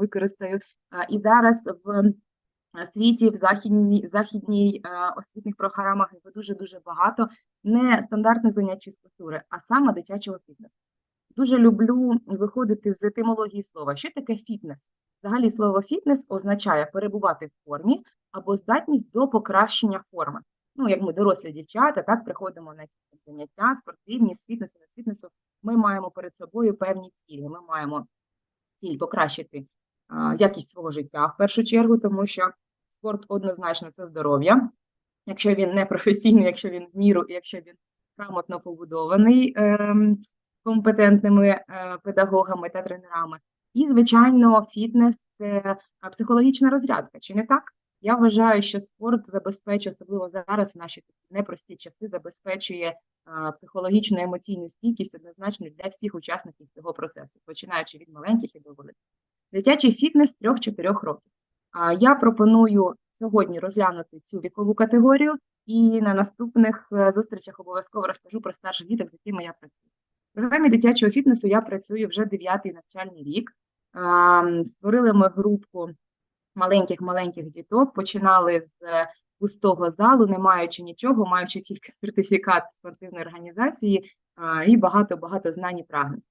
використаю. І зараз в світі, в західній, західній освітніх програмах його дуже-дуже багато не стандартних занять фізкультури, а саме дитячого фітнесу. Дуже люблю виходити з етимології слова. Що таке фітнес? Взагалі слово фітнес означає перебувати в формі або здатність до покращення форми. Ну, як ми дорослі дівчата, так приходимо на заняття спортивні, з фітнесу, не з фітнесу. Ми маємо перед собою певні цілі. Ми маємо ціль покращити якість свого життя в першу чергу, тому що спорт однозначно це здоров'я. Якщо він не професійний, якщо він в міру, якщо він грамотно побудований ем, компетентними е, педагогами та тренерами. І, звичайно, фітнес це психологічна розрядка, чи не так? Я вважаю, що спорт забезпечує, особливо зараз, в наші непрості часи, забезпечує психологічну і емоційну стійкість однозначно для всіх учасників цього процесу, починаючи від маленьких і до великих. Дитячий фітнес 3-4 років. А я пропоную сьогодні розглянути цю вікову категорію, і на наступних е, зустрічах обов'язково розкажу про старших діток, з якими я працюю. В програмі дитячого фітнесу я працюю вже дев'ятий навчальний рік. Створили ми групу маленьких-маленьких діток, починали з е, пустого залу, не маючи нічого, маючи тільки сертифікат спортивної організації і багато-багато знань і прагнень.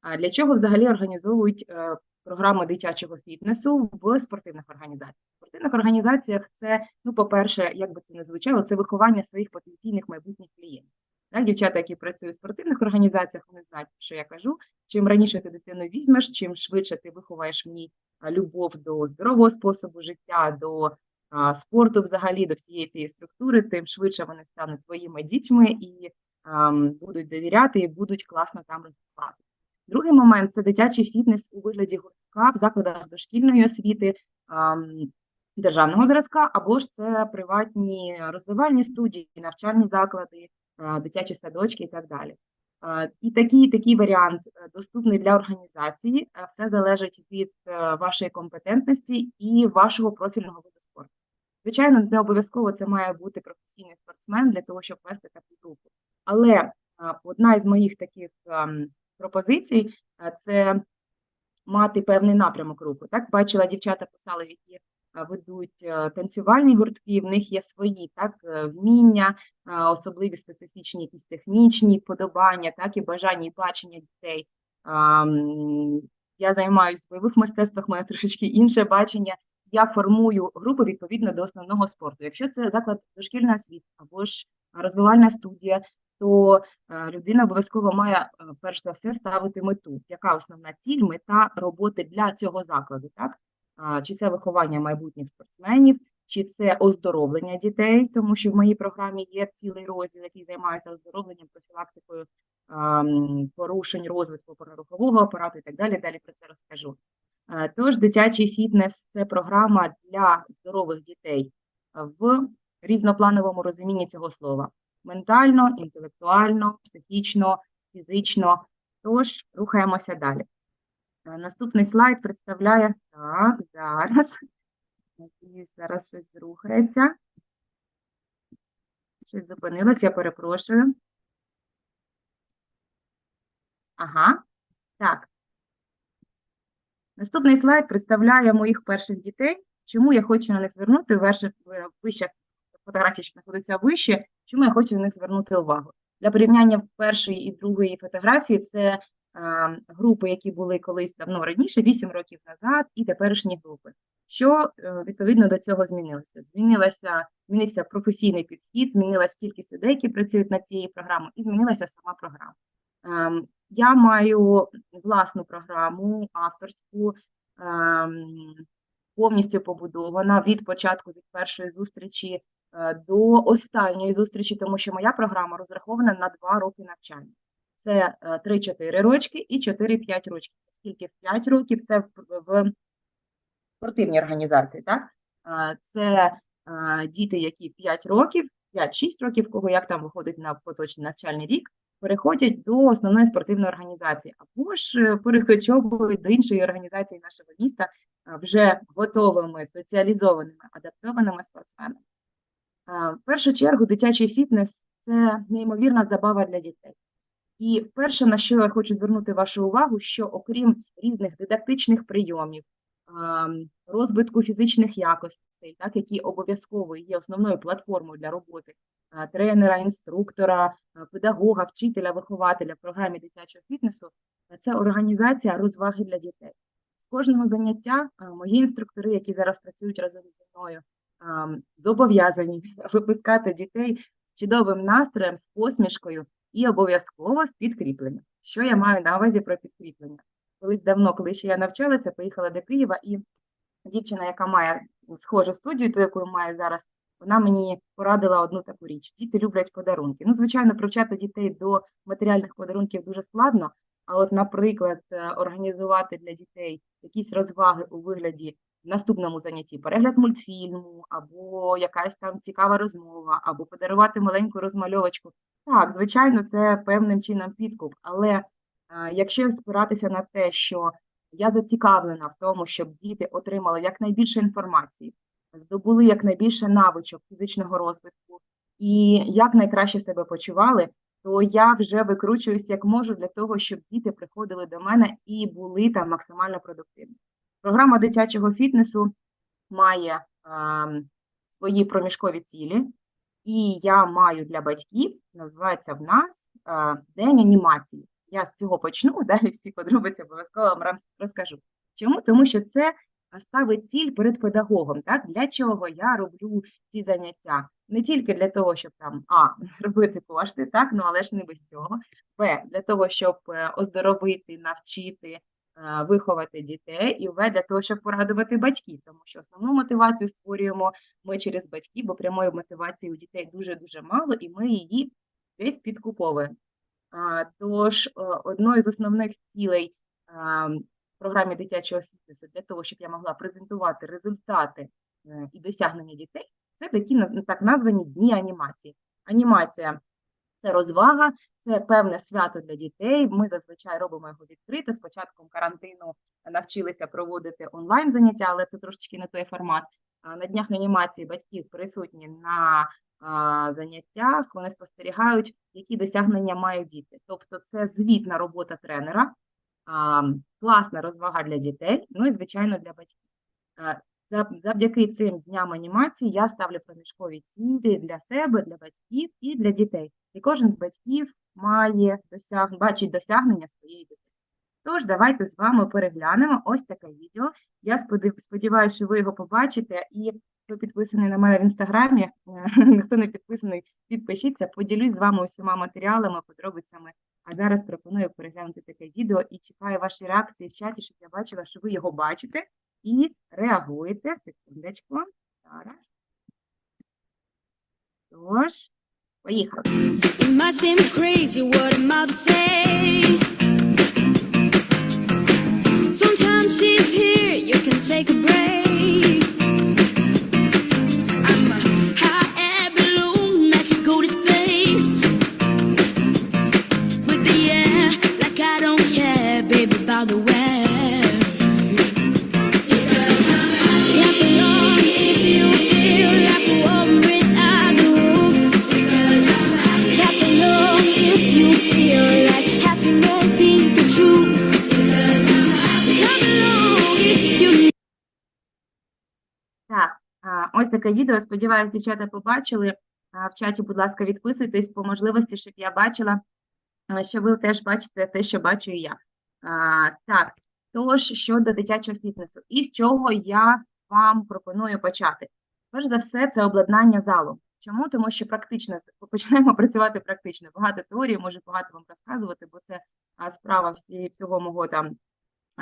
А для чого взагалі організовують е, програми дитячого фітнесу в спортивних організаціях? В спортивних організаціях це, ну, по-перше, як би це не звучало, це виховання своїх потенційних майбутніх клієнтів. Так, дівчата, які працюють в спортивних організаціях, вони знають, що я кажу. Чим раніше ти дитину візьмеш, чим швидше ти виховаєш в любов до здорового способу життя, до а, спорту взагалі, до всієї цієї структури, тим швидше вони стануть твоїми дітьми і ам, будуть довіряти і будуть класно там розвивати. Другий момент це дитячий фітнес у вигляді гуртка в закладах дошкільної освіти. Державного зразка, або ж це приватні розвивальні студії, навчальні заклади, дитячі садочки і так далі. І такий, такий варіант е, доступний для організації. Е, Все залежить від е, вашої компетентності і вашого профільного виду спорту. Звичайно, не обов'язково це має бути професійний спортсмен для того, щоб вести таку групу. Але одна із моїх таких пропозицій це мати певний напрямок руху. Так, бачила, дівчата писали, які ведуть е, танцювальні гуртки, в них є свої так, е, вміння, особливі специфічні якісь технічні вподобання, так, і бажання і бачення дітей. Я займаюся бойових мистецтвах, в мене трошечки інше бачення. Я формую групу відповідно до основного спорту. Якщо це заклад дошкільної освіти або ж розвивальна студія, то е, людина обов'язково має е, перш за все ставити мету. Яка основна ціль, мета роботи для цього закладу? Так? Чи це виховання майбутніх спортсменів, чи це оздоровлення дітей, тому що в моїй програмі є цілий розділ, який займається оздоровленням, профілактикою порушень розвитку опорно-рухового апарату і так далі. Далі про це розкажу. Е, Тож дитячий фітнес це програма для здорових дітей в різноплановому розумінні цього слова: ментально, інтелектуально, психічно, фізично. Тож рухаємося далі. Е, Наступний слайд представляє так, зараз. Зараз щось рухається. Щось зупинилось, я перепрошую. Ага, так. Наступний слайд представляє моїх перших дітей. Чому я хочу на них звернути верше, вище фотографії, що знаходиться вище, чому я хочу на них звернути увагу? Для порівняння першої і другої фотографії це а, групи, які були колись давно раніше, 8 років назад, і теперішні групи. Що е, відповідно до цього змінилося? Змінилося, змінився професійний підхід, змінилась кількість людей, які працюють над цією програмою, і змінилася сама програма. Ем, Я маю власну програму авторську, ем, повністю побудована від початку від першої зустрічі е, до останньої зустрічі, тому що моя програма розрахована на 2 роки навчання. Це е, 3-4 рочки і 4-5 років. Оскільки в 5 років це в, спортивній організації, так? Е, Це е, діти, які 5 років, 5-6 років, кого як там виходить на поточний навчальний рік, переходять до основної спортивної організації, або ж е, перекочовують до іншої організації нашого міста е, вже готовими, соціалізованими, адаптованими спортсменами. Е, В першу чергу дитячий фітнес це неймовірна забава для дітей. І перше, на що я хочу звернути вашу увагу, що окрім різних дидактичних прийомів, ем, розвитку фізичних якостей, так, які обов'язково є основною платформою для роботи е, тренера, інструктора, е, педагога, вчителя, вихователя в програмі дитячого фітнесу, е, це організація розваги для дітей. З кожного заняття е, мої інструктори, які зараз працюють разом зі мною, зобов'язані випускати дітей з чудовим настроєм, з посмішкою і обов'язково з підкріпленням. Що я маю на увазі про підкріплення? Колись давно, коли ще я навчалася, поїхала до Києва, і дівчина, яка має схожу студію, ту, яку маю зараз, вона мені порадила одну таку річ: діти люблять подарунки. Ну, звичайно, привчати дітей до матеріальних подарунків дуже складно. А от, наприклад, е, організувати для дітей якісь розваги у вигляді наступному занятті перегляд мультфільму, або якась там цікава розмова, або подарувати маленьку розмальовочку. Так, звичайно, це певним чином підкуп, але е, якщо спиратися на те, що я зацікавлена в тому, щоб діти отримали якнайбільше інформації, здобули якнайбільше навичок фізичного розвитку і якнайкраще себе почували, то я вже викручуюсь як можу для того, щоб діти приходили до мене і були там максимально продуктивні. Програма дитячого фітнесу має ем, свої проміжкові цілі, і я маю для батьків, називається в нас е, День анімації. Я з цього почну, далі всі подробиці обов'язково вам розкажу. Чому? Тому що це е, ставить ціль перед педагогом. Так? Для чого я роблю ці заняття? Не тільки для того, щоб там А, робити кошти, так, ну але ж не без цього. Б, для того, щоб е, оздоровити, навчити, е, виховати дітей, і В, для того, щоб порадувати батьків, тому що основну мотивацію створюємо ми через батьків, бо прямої мотивації у дітей дуже-дуже мало, і ми її десь підкуповуємо. Тож, е, одною з основних цілей в програмі дитячого фітнесу для того, щоб я могла презентувати результати е, і досягнення дітей, це такі так названі дні анімації. Анімація це розвага, це певне свято для дітей. Ми зазвичай робимо його відкрито. З початком карантину навчилися проводити онлайн заняття, але це трошечки не той формат. На днях анімації батьків присутні на заняттях, вони спостерігають, які досягнення мають діти. Тобто це звітна робота тренера, класна розвага для дітей, ну і звичайно для батьків. Е, Завдяки цим дням анімації я ставлю проміжкові цілі для себе, для батьків і для дітей. І кожен з батьків має досяг... бачить досягнення своєї дитини. Тож, давайте з вами переглянемо ось таке відео. Я сподіваюся, що ви його побачите. І хто підписаний на мене в інстаграмі, е, хто не підписаний, підпишіться, поділюсь з вами усіма матеріалами, подробицями. А зараз пропоную переглянути таке відео і чекаю ваші реакції в чаті, щоб я бачила, що ви його бачите і реагуєте. Секундочку. Зараз. Тож, поїхали. Sometimes she's here, you can take a break. Ось таке відео. Сподіваюся, дівчата побачили. В чаті, будь ласка, відписуйтесь по можливості, щоб я бачила, що ви теж бачите те, що бачу і я. А, Так, тож щодо дитячого фітнесу, і з чого я вам пропоную почати? Перш за все, це обладнання залу. Чому? Тому що практично починаємо працювати практично. Багато теорії, можу багато вам розказувати, бо це справа всі, всього мого там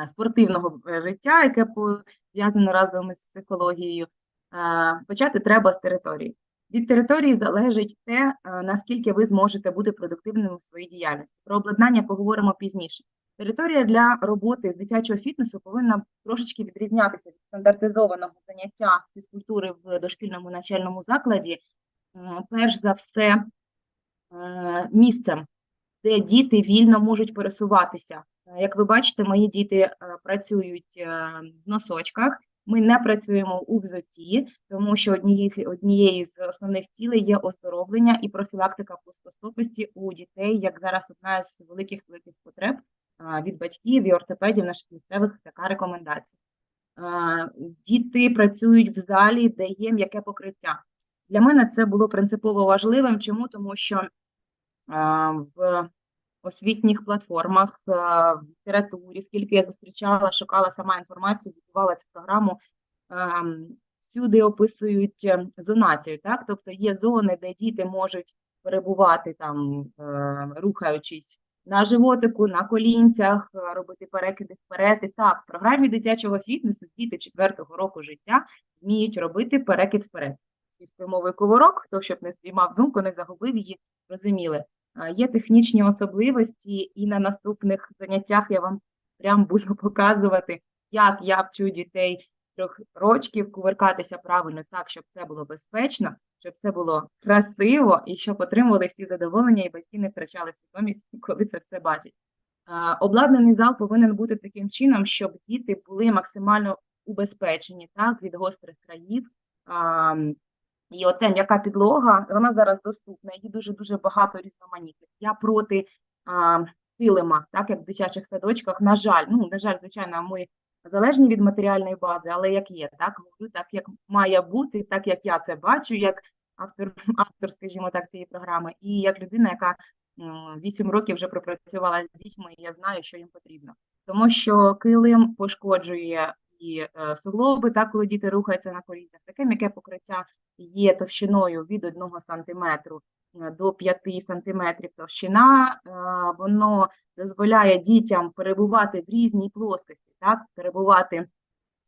спортивного е, життя, яке пов'язане разом із психологією. Почати треба з території. Від території залежить те, е, наскільки ви зможете бути продуктивними в своїй діяльності. Про обладнання поговоримо пізніше. Територія для роботи з дитячого фітнесу повинна трошечки відрізнятися від стандартизованого заняття фізкультури в дошкільному навчальному закладі. Перш за все, е, місцем, де діти вільно можуть пересуватися. Е, Як ви бачите, мої діти працюють в носочках. Ми не працюємо у взутті, тому що однією, однією з основних цілей є оздоровлення і профілактика плоскостопості у дітей, як зараз одна з великих великих потреб від батьків і ортопедів наших місцевих така рекомендація. діти працюють в залі, де є м'яке покриття. Для мене це було принципово важливим. Чому? Тому що в освітніх платформах, е, в літературі, скільки я зустрічала, шукала сама інформацію, будувала цю програму, ем, всюди описують е, зонацію, так? Тобто є зони, де діти можуть перебувати там, е, рухаючись на животику, на колінцях, е, робити перекиди вперед. І так, в програмі дитячого фітнесу діти четвертого року життя вміють робити перекид вперед. Мовою коворок, хто щоб не спіймав думку, не загубив її, розуміли. Є технічні особливості, і на наступних заняттях я вам прям буду показувати, як я вчу дітей трьох рочків кувиркатися правильно так, щоб це було безпечно, щоб це було красиво і щоб отримували всі задоволення, і батьки не втрачали свідомість, коли це все бачать. Обладнаний зал повинен бути таким чином, щоб діти були максимально убезпечені так, від гострих країв. І оця м'яка підлога, вона зараз доступна, її дуже-дуже багато різноманітних. Я проти а, килима, так як в дитячих садочках. На жаль, ну, на жаль, звичайно, ми залежні від матеріальної бази, але як є, так, говорю, так як має бути, так як я це бачу, як автор, автор, скажімо так, цієї програми, і як людина, яка м, 8 років вже пропрацювала з дітьми, і я знаю, що їм потрібно. Тому що килим пошкоджує і е, суглоби, так, коли діти рухаються на колінах. Таке м'яке покриття є товщиною від 1 см до 5 см товщина, е, воно дозволяє дітям перебувати в різній плоскості, так, перебувати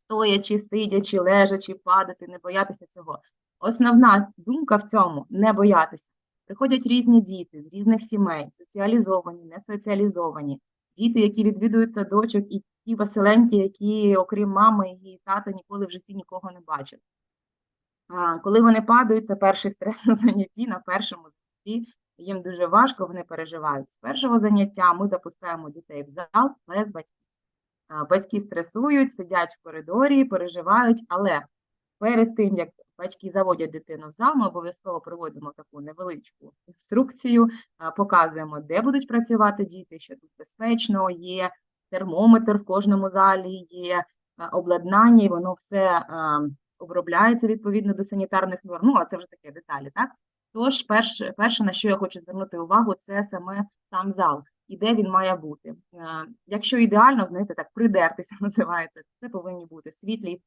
стоячи, сидячи, лежачи, падати, не боятися цього. Основна думка в цьому не боятися. Приходять різні діти з різних сімей, соціалізовані, не соціалізовані, діти, які відвідують садочок, і ті веселенькі, які, окрім мами і тата, ніколи в житті нікого не бачили. А, Коли вони падають, це перший стрес на занятті, на першому занятті, їм дуже важко, вони переживають. З першого заняття ми запускаємо дітей в зал без батьків. Батьки стресують, сидять в коридорі, переживають, але перед тим, як батьки заводять дитину в зал, ми обов'язково проводимо таку невеличку інструкцію, показуємо, де будуть працювати діти, що тут безпечно, є термометр в кожному залі, є обладнання, і воно все обробляється відповідно до санітарних норм. Ну, а це вже таке деталі, так? Тож, перше, перше, на що я хочу звернути увагу, це саме сам зал і де він має бути. Якщо ідеально, знаєте, так придертися називається, це повинні бути світлі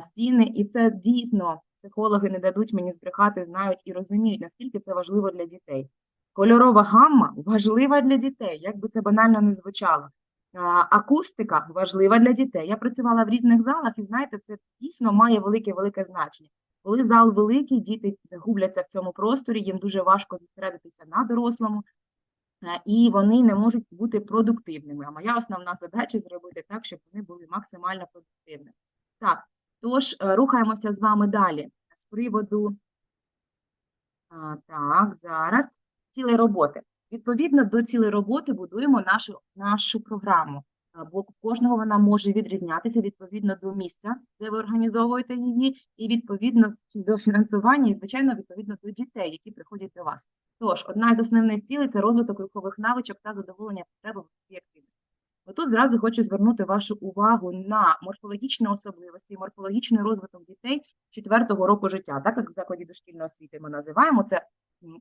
стіни, і це дійсно психологи не дадуть мені збрехати, знають і розуміють, наскільки це важливо для дітей. Кольорова гамма важлива для дітей, як би це банально не звучало. Акустика важлива для дітей. Я працювала в різних залах, і знаєте, це дійсно має велике-велике значення. Коли зал великий, діти губляться в цьому просторі, їм дуже важко зосередитися на дорослому, і вони не можуть бути продуктивними. А моя основна задача зробити так, щоб вони були максимально продуктивними. Так, тож е, рухаємося з вами далі з приводу. Так, зараз цілей роботи. Відповідно до цілей роботи будуємо нашу, нашу програму, бо в кожного вона може відрізнятися відповідно до місця, де ви організовуєте її, і відповідно до фінансування, і, звичайно, відповідно до дітей, які приходять до вас. Тож, одна з основних цілей це розвиток рухових навичок та задоволення потреб в активності. Отут зразу хочу звернути вашу увагу на морфологічні особливості, морфологічний розвиток дітей четвертого року життя, так як в закладі дошкільної освіти ми називаємо це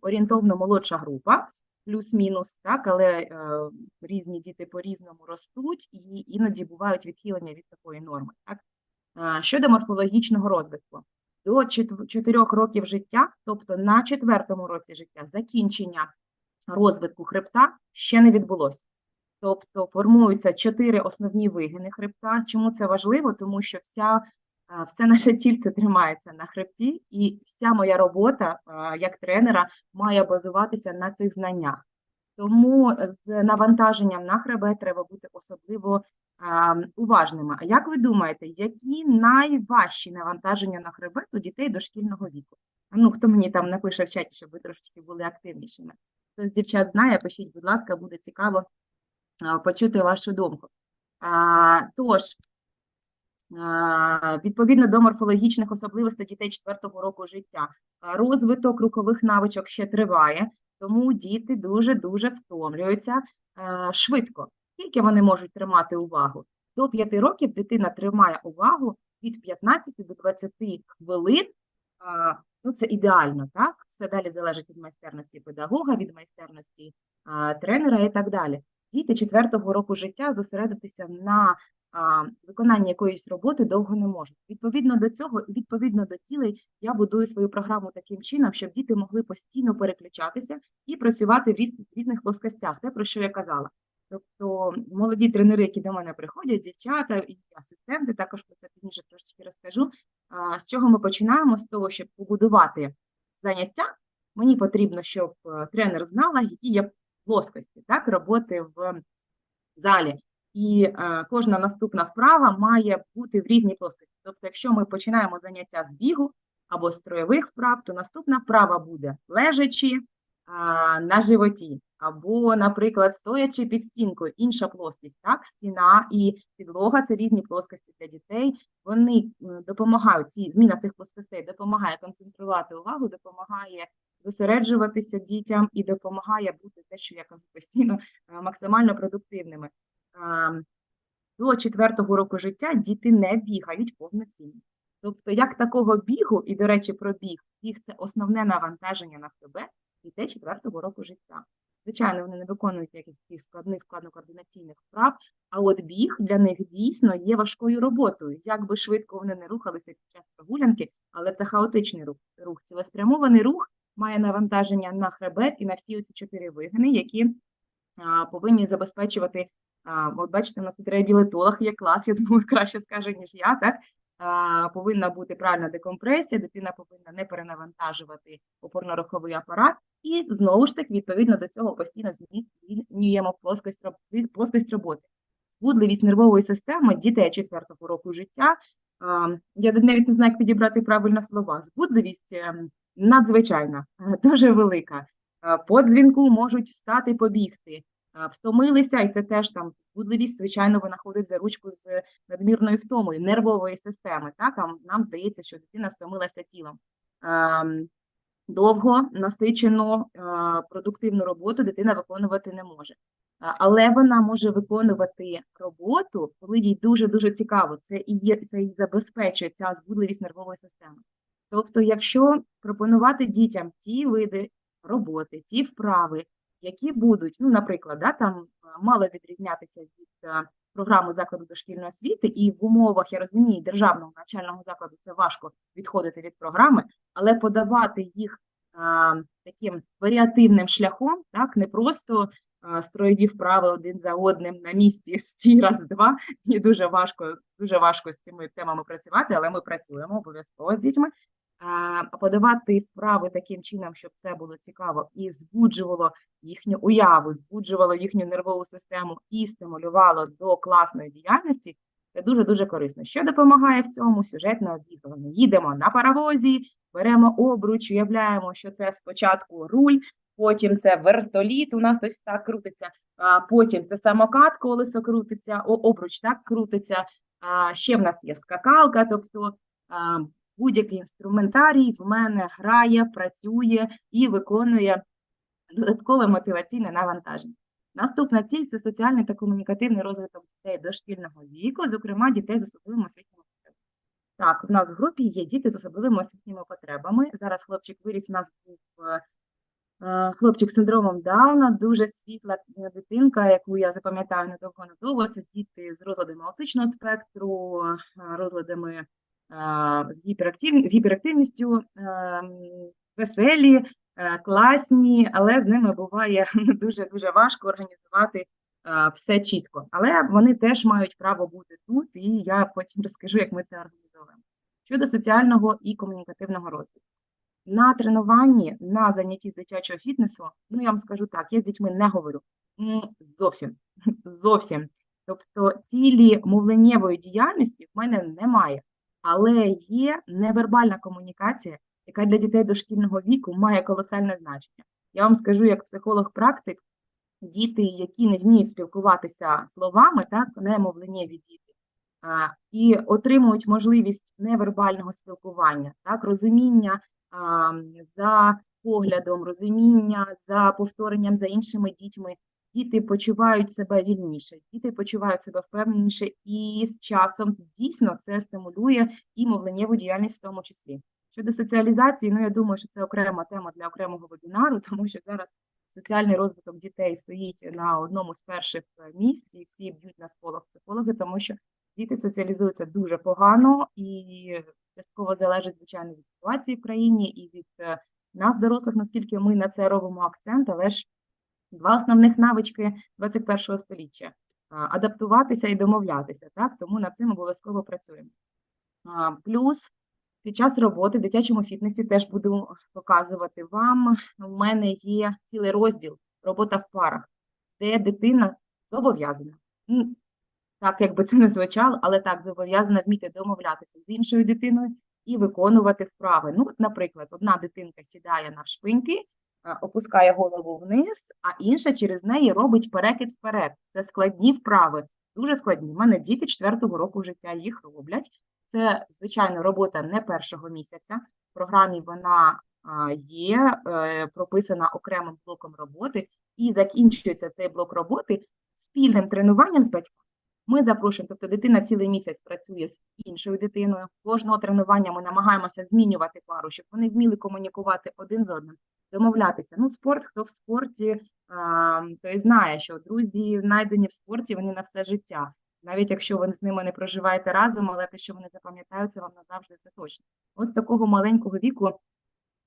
орієнтовно молодша група, плюс-мінус, так, але е, різні діти по-різному ростуть, і іноді бувають відхилення від такої норми. Так? Е, щодо морфологічного розвитку, до 4 років життя, тобто на четвертому році життя, закінчення розвитку хребта ще не відбулося. Тобто формуються чотири основні вигини хребта. Чому це важливо? Тому що вся, все наше тільце тримається на хребті, і вся моя робота як тренера має базуватися на цих знаннях. Тому з навантаженням на хребет треба бути особливо уважними. А як ви думаєте, які найважчі навантаження на хребет у дітей дошкільного віку? Ну, хто мені там напише в чаті, щоб ви трошечки були активнішими? Хтось дівчат знає, пишіть, будь ласка, буде цікаво почути вашу думку. Тож, відповідно до морфологічних особливостей дітей 4 року життя, розвиток рухових навичок ще триває, тому діти дуже-дуже втомлюються швидко. Скільки вони можуть тримати увагу? До 5 років дитина тримає увагу від 15 до 20 хвилин. Ну, це ідеально, так? Все далі залежить від майстерності педагога, від майстерності тренера і так далі. Діти четвертого року життя зосередитися на виконанні якоїсь роботи довго не можуть. Відповідно до цього, відповідно до цілей, я будую свою програму таким чином, щоб діти могли постійно переключатися і працювати в різ- різних плоскостях, те, про що я казала. Тобто молоді тренери, які до мене приходять, дівчата і асистенти, також про це пізніше трошечки розкажу. З чого ми починаємо? З того, щоб побудувати заняття, мені потрібно, щоб е, тренер знала, які є плоскості так, роботи в залі. І е, кожна наступна вправа має бути в різній плоскості. Тобто, якщо ми починаємо заняття з бігу або строєвих вправ, то наступна вправа буде лежачи а, на животі, або, наприклад, стоячи під стінкою, інша плоскість, так, стіна і підлога це різні плоскості для дітей. Вони допомагають, ці зміна цих плоскостей допомагає концентрувати увагу, допомагає зосереджуватися дітям і допомагає бути те, що я кажу постійно, е, максимально продуктивними. До четвертого року життя діти не бігають повноцінно. Тобто, як такого бігу, і, до речі, про біг, біг це основне навантаження на хребет дітей четвертого року життя. Звичайно, вони не виконують якихось складних складнокоординаційних вправ, а от біг для них дійсно є важкою роботою. Як би швидко вони не рухалися під час прогулянки, але це хаотичний рух. рух. Цілеспрямований рух має навантаження на хребет і на всі оці чотири вигини, які повинні забезпечувати. От бачите, у нас тут реабілітолог є клас, я думаю, краще скаже, ніж я, так? Повинна бути правильна декомпресія, дитина повинна не перенавантажувати опорно-руховий апарат, і знову ж таки, відповідно до цього, постійно змінюємо плоскость, плоскость роботи. Збудливість нервової системи дітей четвертого року життя. Я навіть не знаю, як підібрати правильно слова. Збудливість ем, надзвичайна, е, дуже велика. Е, По дзвінку можуть встати, побігти. Е, Втомилися, і це теж там збудливість, звичайно, вона ходить за ручку з надмірною втомою нервової системи. Так, а нам здається, що дитина стомилася тілом. Довго насичену е, продуктивну роботу дитина виконувати не може. Але вона може виконувати роботу, коли їй дуже-дуже цікаво. Це і є, це і забезпечує ця збудливість нервової системи. Тобто, якщо пропонувати дітям ті види роботи, ті вправи, які будуть, ну, наприклад, да, там е, мало відрізнятися від е, програми закладу дошкільної освіти, і в умовах, я розумію, державного навчального закладу це важко відходити від програми, але подавати їх а, таким варіативним шляхом, так, не просто строєві вправи один за одним на місці стій, раз, два, і дуже важко, дуже важко з цими темами працювати, але ми працюємо обов'язково з дітьми. Подавати вправи таким чином, щоб це було цікаво і збуджувало їхню уяву, збуджувало їхню нервову систему і стимулювало до класної діяльності, це дуже-дуже корисно. Що допомагає в цьому? Сюжетне обігрування. Їдемо на паровозі, беремо обруч, уявляємо, що це спочатку руль, потім це вертоліт, у нас ось так крутиться, а потім це самокат, колесо крутиться, обруч так крутиться, ще в нас є скакалка, тобто будь-який інструментарій в мене грає, працює і виконує додаткове мотиваційне навантаження. Наступна ціль це соціальний та комунікативний розвиток дітей дошкільного віку, зокрема дітей з особливими освітніми потребами. Так, в нас в групі є діти з особливими освітніми потребами. Зараз хлопчик виріс, у нас був е, е, хлопчик з синдромом Дауна, дуже світла е, дитинка, яку я запам'ятаю недовго-недовго. Це діти з розладами аутичного спектру, розладами з, гіперактив... з гіперактивністю, веселі, класні, але з ними буває дуже-дуже важко організувати все чітко. Але вони теж мають право бути тут, і я потім розкажу, як ми це організовуємо. Щодо соціального і комунікативного розвитку. На тренуванні, на занятті з дитячого фітнесу, ну я вам скажу так, я з дітьми не говорю. Зовсім, зовсім. Тобто цілі мовленнєвої діяльності в мене немає, але є невербальна комунікація, яка для дітей дошкільного віку має колосальне значення. Я вам скажу, як психолог-практик, діти, які не вміють спілкуватися словами, так, немовленєві діти, а, і отримують можливість невербального спілкування, так, розуміння а, за поглядом, розуміння за повторенням за іншими дітьми діти почувають себе вільніше, діти почувають себе впевненіше, і з часом дійсно це стимулює і мовленнєву діяльність в тому числі. Щодо соціалізації, ну я думаю, що це окрема тема для окремого вебінару, тому що зараз соціальний розвиток дітей стоїть на одному з перших е, місць, і всі б'ють на сполох психологи, тому що діти соціалізуються дуже погано і частково залежить, звичайно, від ситуації в країні і від е, нас, дорослих, наскільки ми на це робимо акцент, але ж два основних навички 21 століття адаптуватися і домовлятися, так? Тому над цим обов'язково працюємо. Плюс під час роботи в дитячому фітнесі теж буду показувати вам. У мене є цілий розділ робота в парах, де дитина зобов'язана. Так, якби це не звучало, але так, зобов'язана вміти домовлятися з іншою дитиною і виконувати вправи. Ну, от, наприклад, одна дитинка сідає навшпиньки, а, опускає голову вниз, а інша через неї робить перекид вперед. Це складні вправи, дуже складні. У мене діти четвертого року життя їх роблять. Це, звичайно, робота не першого місяця. В програмі вона є е, прописана окремим блоком роботи, і закінчується цей блок роботи спільним тренуванням з батьками. Ми запрошуємо, тобто дитина цілий місяць працює з іншою дитиною. Кожного тренування ми намагаємося змінювати пару, щоб вони вміли комунікувати один з одним, домовлятися. Ну, спорт, хто в спорті, той знає, що друзі, знайдені в спорті, вони на все життя. Навіть якщо ви з ними не проживаєте разом, але те, що вони запам'ятаються, вам назавжди це точно. Ось такого маленького віку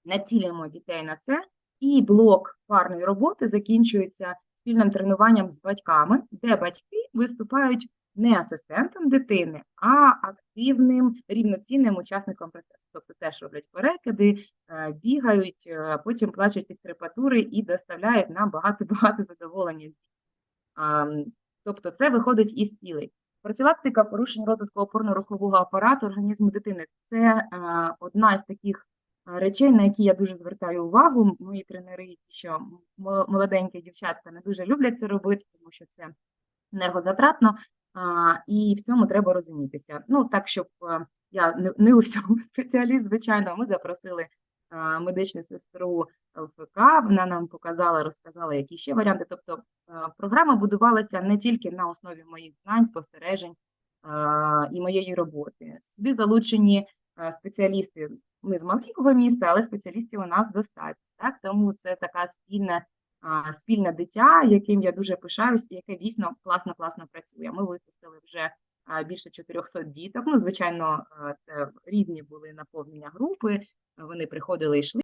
націлюємо дітей на це, і блок парної роботи закінчується спільним тренуванням з батьками, де батьки виступають не асистентом дитини, а активним рівноцінним учасником процесу. Тобто теж роблять перекиди, е, бігають, е, потім плачуть від крепатури і доставляють нам багато-багато задоволення. Тобто це виходить із цілей. Профілактика порушень розвитку опорно-рухового апарату організму дитини це е, одна з таких речей, на які я дуже звертаю увагу. Мої тренери, що молоденькі дівчатка не дуже люблять це робити, тому що це енергозатратно, і в цьому треба розумітися. Ну, так, щоб е, я не, у всьому спеціаліст, звичайно, ми запросили е, медичну сестру ЛФК, вона нам показала, розказала, які ще варіанти. Тобто е, програма будувалася не тільки на основі моїх знань, спостережень е, і моєї роботи. Сюди залучені е, спеціалісти. Ми з маленького міста, але спеціалістів у нас достатньо. Так? Тому це така спільна, спільне дитя, яким я дуже пишаюсь, і яке дійсно класно класно працює. Ми випустили вже більше 400 діток. Ну, звичайно, е, це різні були наповнення групи. Вони приходили і йшли.